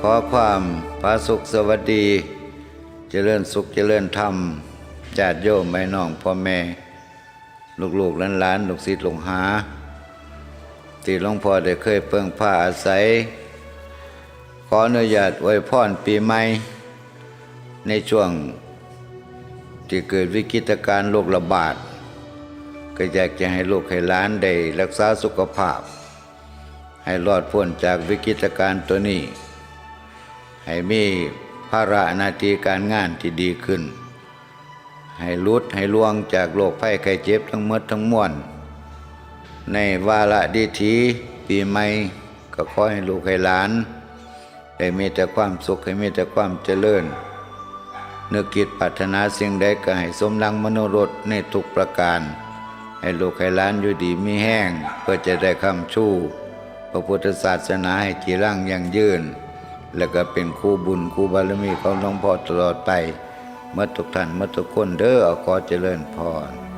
ขอความพาสุขสวัสดี เจริญสุขเจริญธรรมญาติโยมแม่น้องพ่อแม่ ลูกๆหลานๆลูกศิษย์หลูกหาที่หลวงพ่อได้เคยเพิ่งผ้าอาศัย ขออนุญาตอวยพรปีใหม่ ในช่วง ที่เกิดวิกฤตการโรคระบาด ก็อยากจะให้ลูกให้หลานได้รักษาสุขภาพ ให้รอดพ้นจากวิกฤตการณ์ตัวนี้ ให้มีภาระหนาทีการงานที่ดีขึ้น ให้ลุดให้ล่วงจากโรคภัยไข้เจ็บทั้งมดทั้งมวลในวาระดีทีปีใหม่ก็ขอให้ลูกให้หลานได้มีแต่ความสุขให้มีแต่ความเจริญนึกคิดปรารถนาสิ่งใดก็ให้สมดังมโนรสในทุกประการ ให้ลูกให้หลานอยู่ดีมีแห้งเพื่อจะได้คำชู้พระพุทธศาสนาให้จีรังยั่งยืน แล้วก็เป็นคู่บุญคู่บารมีของหลวงพ่อตลอดไปเมื่อทุกท่านเมื่อทุกคนเด้อขอเจริญพร